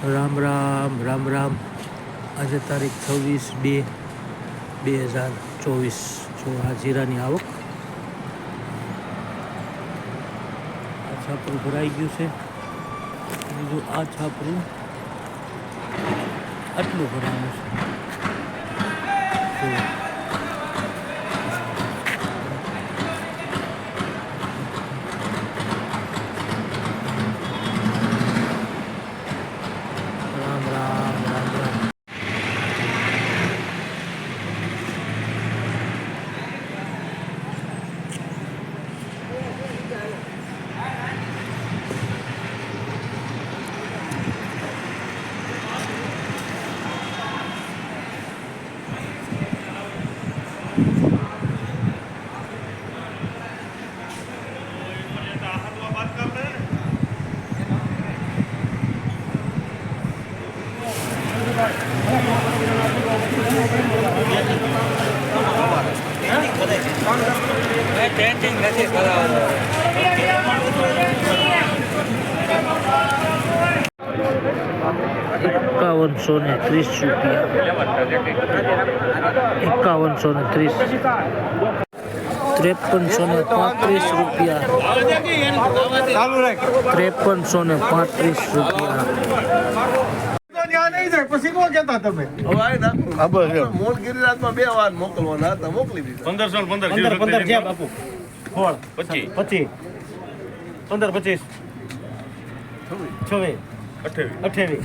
રામ રામ રામ રામ. આજે તારીખ છવ્વીસ બે બે હજાર ચોવીસ. જો આ જીરાની આવક આ છાપરું ભરાઈ ગયું છે. બીજું આ છાપરું આટલું ભરાયું છે જુઓ. રામ રામ રામ રામ પેન્ટિંગ નથી એકાવનસો ને ત્રીસ રૂપિયા. એકાવનસો ને ત્રીસ. ત્રેપનસો ને પાંત્રીસ રૂપિયા. ત્રેપનસો ને પાંત્રીસ રૂપિયા. પછી નો. કેતા તમે મૂળ ગિરિરાજમાં બે વાર મોકલવાના હતા મોકલી દીધા. પંદરસો પંદર પંદર પંદર છે બાપુ સોળ પચીસ. પચીસ. પંદર પચીસ. છવ્વીસ. અઠ્યાવીસ.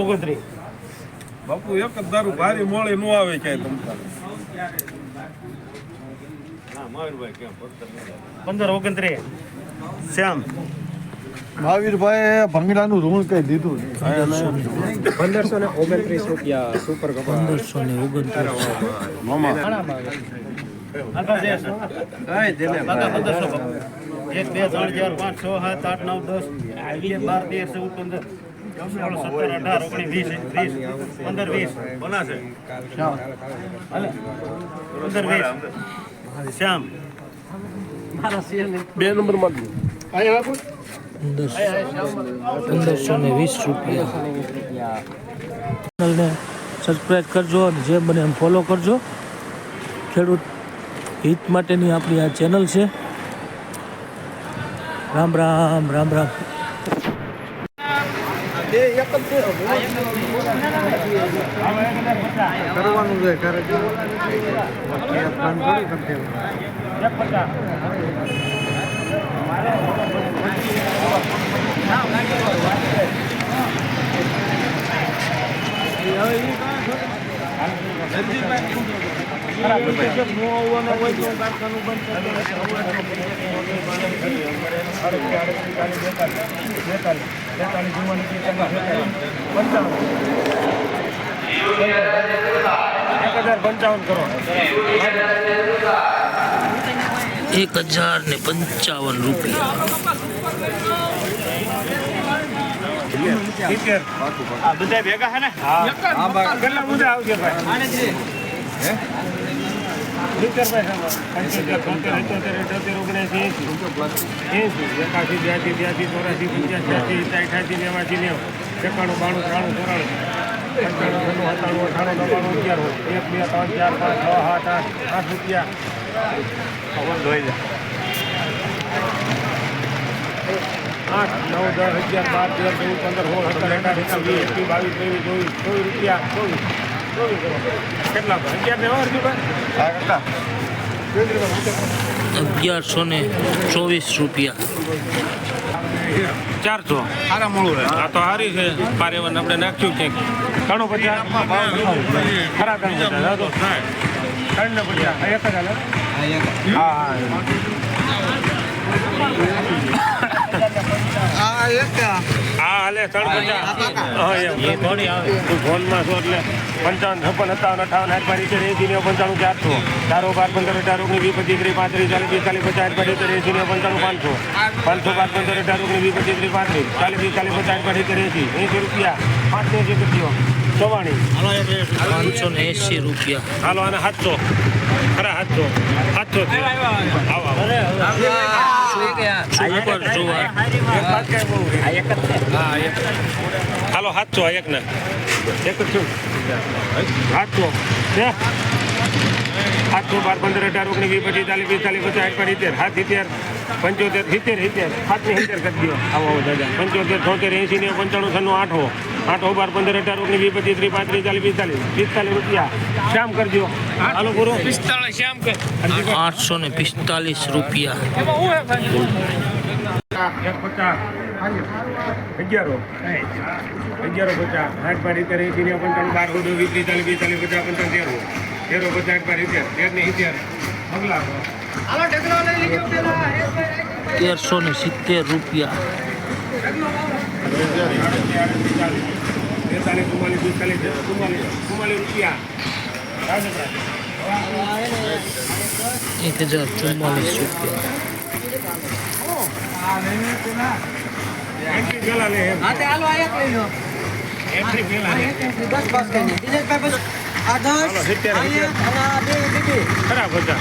ઓગણત્રીસ. બાપુ એક જ દારૂ ભારી મોળી નો આવે ક્યાંય તમતા પંદર ઓગણત્રીસ. શ્યામ. મહાવીરભાઈ ભંગીરાનું ઋણ કઈ દીધું પંદરસો ને ઓગણત્રીસ રૂપિયા સુપર પંદરસો ને ઓગણત્રીસ. એક બે ત્રણ ચાર પાંચ છ સાત આઠ નવ દસ બાર તેર ચૌદ પંદર સોળ સત્તર અઢાર ઓગણીસ વીસ ત્રીસ પંદર વીસ બનાશે પંદર વીસ શ્યામ બે નંબરમાં પંદરસો ને વીસ રૂપિયા. ચેનલને સબસ્ક્રાઈબ કરજો અને જે બને એમ ફોલો કરજો. ખેડૂત હિત માટેની આપણી આ ચેનલ છે. રામ રામ રામ રામ. કરવાનું છે એક હજાર પંચાવન કરો એક હજાર ને પંચાવન રૂપિયા બધા ભેગા છે ને? હા. કેટલા મુદ્દા આવશે ભાઈ? એકાસી બ્યાસી બ્યાસી ચોરાસી પંચ્યાસી અઠ્યાસી નેવાસી નેવું. એકાણું બાણું ત્રાણું ચોરાણું. પંચાણું છન્નું સત્તાણું અઠાણું નવ્વાણું અગિયાર એક બે ત્રણ ચાર પાંચ છ સાત આઠ આઠ રૂપિયા. ખબર ધોઈ જાય આઠ નવ દસ અગિયાર બાર તેર ચૌદ પંદર સોળ સત્તર અઢાર એકાવન વીસ એકવીસ બાવીસ ત્રેવીસ ચોવીસ ચોવીસ રૂપિયા ચોવીસ. અગિયારસો ને ચોવીસ રૂપિયા. ચારસો? સારા મળું આ તો સારી છે. પારેવન આપણે નાખ્યું છે. ઘણું પચાસ ખરા ઘણું ત્રણ ને પચાસ. આ એક જ હાલે? હા હા હાલે ત્રણ પચાસ. હા એમ. એ થોડી આવે. તું ફોનમાં છો એટલે. પંચાવન છપ્પન સત્તાવન અઠાવન આઠ બાર ઇતેર એસી ને પંચાણું ચારસો. ચારો બાર પંદર અઢાર ઓગણી વીસ પચીસ ત્રીસ પાંત્રીસ ચાલીસ પિસ્તાલીસ પચાસ આઠ બાર ઇતેર એસી ને પંચાણું પાંચસો. પાંચસો બાર પંદર અઢાર ઓગણી વીસ પચીસ ત્રીસ પાંત્રીસ ચાલીસ પિસ્તાલીસ પચાસ આઠ બાર ઇતેર એસી એસી રૂપિયા. પાંચ એસી રૂપિયો ચવાણી. પાંચસો ને એસી રૂપિયા. હાલો અને સાતસો ખરા સાતસો સાતસો આવો. આવો સુપર જુવાર એક વાત કઈ બહુ હાલો હાલો સાતસો એક ને એક જ છું સાતસો છે સાતસો બાર પંદર અઢાર ઓગણીસ વીસ પચીસ ચાલીસ પિસ્તાલીસ પચાસ આઠ સિત્તેર સાત સિત્તેર પંચોતેર સિત્તેર સિત્તેર સાતની સિત્તેર કરી દો આવો આવો દાદા પંચોતેર છોતેર એંસી ને પંચાણું છન્નું આઠો આઠો બાર પંદર અઢાર ઓગણીસ વીસ પચીસ ત્રીસ પાંત્રીસ ચાલીસ પિસ્તાલીસ પિસ્તાલીસ રૂપિયા શ્યામ કરજો હાલો પૂરો પિસ્તાલીસ શ્યામ કર આઠસો ને પિસ્તાલીસ રૂપિયા અગિયારો અગિયારો પચાસ આઠ બાર ઇત્તેર એસી ને બાર ઓડો વીસ ચાલીસ પચાસ પંચાવન તેરો તેરો પચાસ આઠ બાર ઇત્તેર તેર ને અગલા તેરસો ને સિત્તેર રૂપિયા તેતાલીસ ચુમ્માલીસ પિસ્તાલીસ ચુમ્માલીસ રૂપિયા એક હજાર ચુમ્માલીસ રૂપિયા.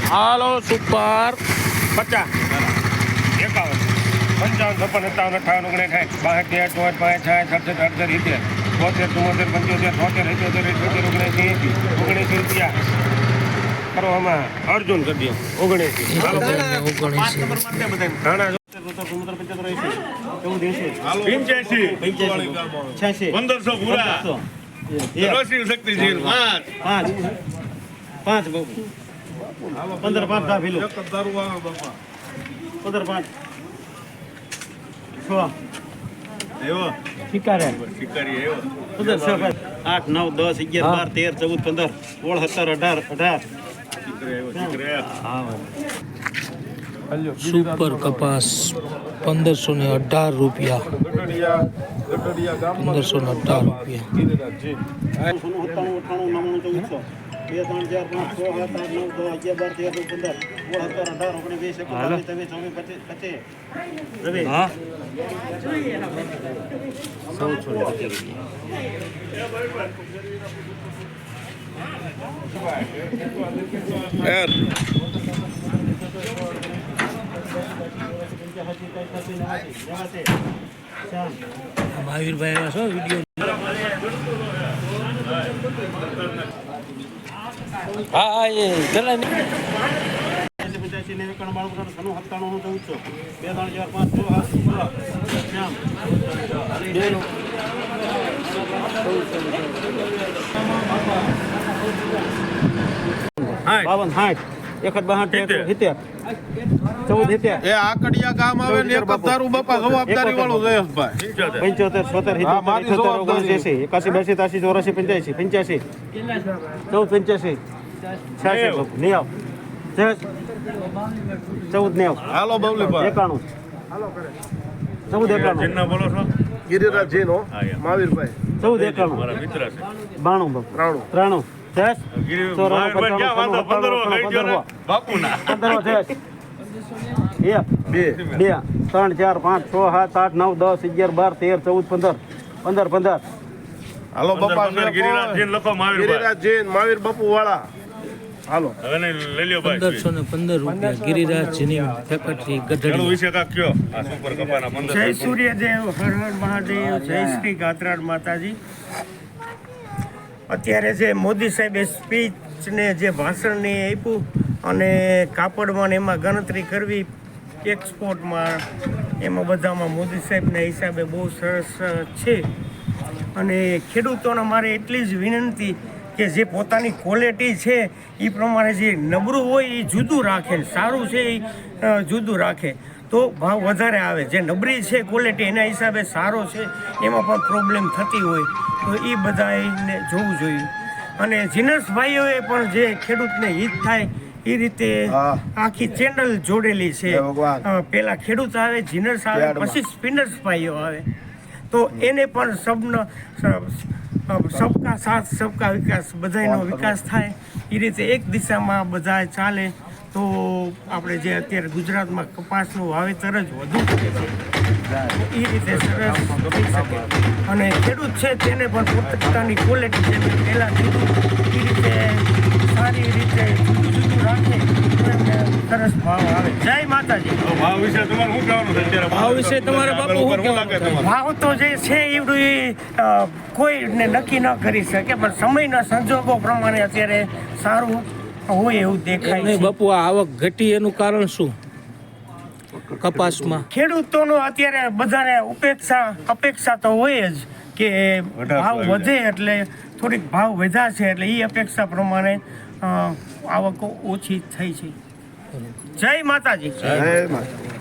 હાલો સુપર પચાસ એકાવન પંચાવન છપ્પન સત્તાવન અઠાવન ઓગણસાઠ છાઠ સડસઠ અડસઠ સિત્તેર બોતેર ચુમ્મોતેર પંચોતેર છોતેર અઠ્યોતેર અઠ્યોતેર ઓગણસી એંસી ઓગણીસી રૂપિયા કરો આમાં અર્જુન કરી દો ઓગણીસી પંદરસો પૂરા. રોશની પાંચ. પાંચ. બહુ. પંદર પાંચ દા ભીલું પંદર પાંચ. છ. એવો? શિકારે. શિકારી એવો? પંદર છ આઠ નવ દસ અગિયાર બાર તેર ચૌદ પંદર સોળ સત્તર અઢાર અઢાર. શિકરે એવો શિકરે સુપર કપાસ પંદરસો ને અઢાર રૂપિયા ગટડિયા ગટડિયા ગામમાં પંદરસો ને અઢાર રૂપિયા ગિરિરાજજી મહાવીરભાઈ આવ્યા છો વીડિયો હા હા એ ચલા પંચ્યાસી ને એકાણું બાણું બે ત્રણ ચાર પાંચ છ શ્યામ બાવન સાઠ એક જ સિત્તેર સિત્તેર. એ આકડિયા ગામ આવે ને એક જ દારૂ બાપા જવાબદારી વાળો જયેશભાઈ પંચોતેર છોતેર હા, મારી સિત્તેર જવાબદારી. ઓગણસી એકાસી બ્યાસી ત્યાસી ચોરાસી પંચ્યાસી પંચ્યાસી. ચૌદ પંચ્યાસી. છ્યાસી નેવ. ચૌદ નેવ. હાલો બબલીભાઈ એકાણું. ચૌદ એકાણું. ચિન્ના બોલો છો? ગિરિરાજ જૈન હો માવીરભાઈ ચૌદ એકાણું. મારા મિત્ર છે. બાણું બાપુ. ત્રાણું. ત્રાણું. છેસ ચોરાણું? પંચાણું, પંદરો લઈ ગયો એક બે બે ત્રણ ચાર પાંચ છ સાત આઠ નવ દસ અગિયાર બાર તેર ચૌદ પંદર પંદર પંદર. હાલો બાપા લખો ગિરિરાજ મહાવીર બાપુ વાળા હાલો. હવે નહીં લઈ લ્યો ભાઈ. પંદરસો ને પંદર રૂપિયા ફેક્ટરી ખેડૂત વિશે કાંક કયો? આ સુપર કપાના પંદર જય સૂર્યદેવ હર હર મહાદેવ જય શ્રી ગાત્રાડ માતાજી. અત્યારે જે મોદી સાહેબે સ્પીચને જે ભાષણને આપ્યું અને કાપડમાં એમાં ગણતરી કરવી એક્સપોર્ટમાં એમાં બધામાં મોદી સાહેબના હિસાબે બહુ સરસ છે. અને ખેડૂતોને મારે એટલી જ વિનંતી કે જે પોતાની ક્વોલિટી છે એ પ્રમાણે જે નબળું હોય એ જુદું રાખે, સારું છે એ જુદું રાખે. તો ભાવ વધારે આવે. જે નબળી છે ક્વોલિટી એના હિસાબે સારો છે, એમાં પણ પ્રોબ્લેમ થતી હોય, તો એ બધાને જોવું જોઈએ. અને જીનસભાઈઓએ પણ જે ખેડૂતને હિત થાય એ રીતે આખી ચેનલ જોડેલી છે. પેલા ખેડૂત આવે જીનર્સ આવે પછી સ્પિનર્સ ભાઈઓ આવે. તો એને પણ સબનો સબકા સાથ સબકા વિકાસ બધાનો વિકાસ થાય. એ રીતે એક દિશામાં બધા ચાલે. તો આપણે જે અત્યારે ગુજરાતમાં કપાસનું વાવેતર જ વધુ છે એ રીતે સરસ થઈ શકે. અને ખેડૂત છે તેને પણ પોતાની ક્વોલિટી જે મેં પહેલાં કીધું એ રીતે સારી રીતે જુદું જુદું રાખે સરસ ભાવ આવે. જય માતાજી. ભાવ વિશે તમારે શું કહેવાનું છે અત્યારે? ભાવ વિશે તમારે બાપુ શું કહેવાનું ભાવ તો જે છે એવડું એ કોઈને નક્કી ન કરી શકે પણ સમયના સંજોગો પ્રમાણે અત્યારે સારું હોય એવું દેખાય નહીં બાપુ આ આવક ઘટી એનું કારણ શું? કપાસમાં. ખેડૂતોનો અત્યારે બધાને ઉપેક્ષા અપેક્ષા તો હોય જ કે ભાવ વધે એટલે થોડીક ભાવ વધ્યા છે એટલે એ અપેક્ષા પ્રમાણે આવક આવકો ઓછી થઈ છે. જય માતાજી. જય માતા